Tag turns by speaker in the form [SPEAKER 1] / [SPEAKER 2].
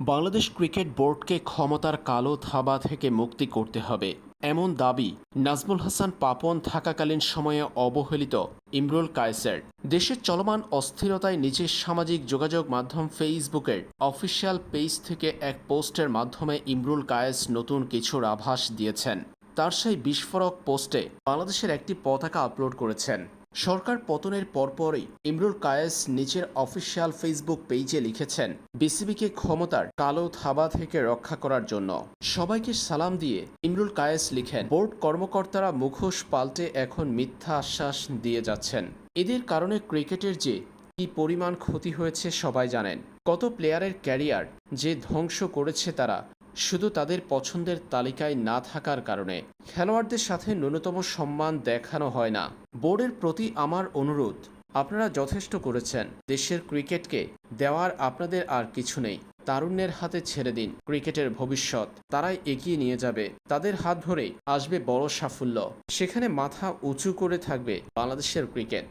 [SPEAKER 1] Bangladesh cricket বোর্ডকে ক্ষমতার কালো থাবা থেকে মুক্তি করতে হবে। এমন দাবি নাজমুল হাসান পাপন থাকাকালীন সময়ে অবহেলিত ইমরুল কায়েসের। দেশের চলমান অস্থিরতায় নিজের সামাজিক যোগাযোগ মাধ্যম ফেসবুকের অফিসিয়াল পেজ থেকে এক পোস্টের মাধ্যমে ইমরুল কায়েস নতুন কিছুর আভাস দিয়েছেন। তার সেই বিস্ফোরক পোস্টে বাংলাদেশের একটি পতাকা আপলোড করেছেন। সরকার পতনের পরপরই ইমরুল কায়েস নিজের অফিসিয়াল ফেসবুক পেজে লিখেছেন, বিসিবিকে ক্ষমতার কালো থাবা থেকে রক্ষা করার জন্য। সবাইকে সালাম দিয়ে ইমরুল কায়েস লিখেন, বোর্ড কর্মকর্তারা মুখোশ পাল্টে এখন মিথ্যা আশ্বাস দিয়ে যাচ্ছেন। এদের কারণে ক্রিকেটের যে কি পরিমাণ ক্ষতি হয়েছে সবাই জানেন। কত প্লেয়ারের ক্যারিয়ার যে ধ্বংস করেছে তারা শুধু তাদের পছন্দের তালিকায় না থাকার কারণে খেলোয়াড়দের সাথে ন্যূনতম সম্মান দেখানো হয় না। বোর্ডের প্রতি আমার অনুরোধ, আপনারা যথেষ্ট করেছেন। দেশের ক্রিকেটকে দেওয়ার আপনাদের আর কিছু নেই। তারুণ্যের হাতে ছেড়ে দিন। ক্রিকেটের ভবিষ্যৎ, তারাই এগিয়ে নিয়ে যাবে। তাদের হাত ধরেই আসবে বড় সাফল্য। সেখানে মাথা উঁচু করে থাকবে বাংলাদেশের ক্রিকেট।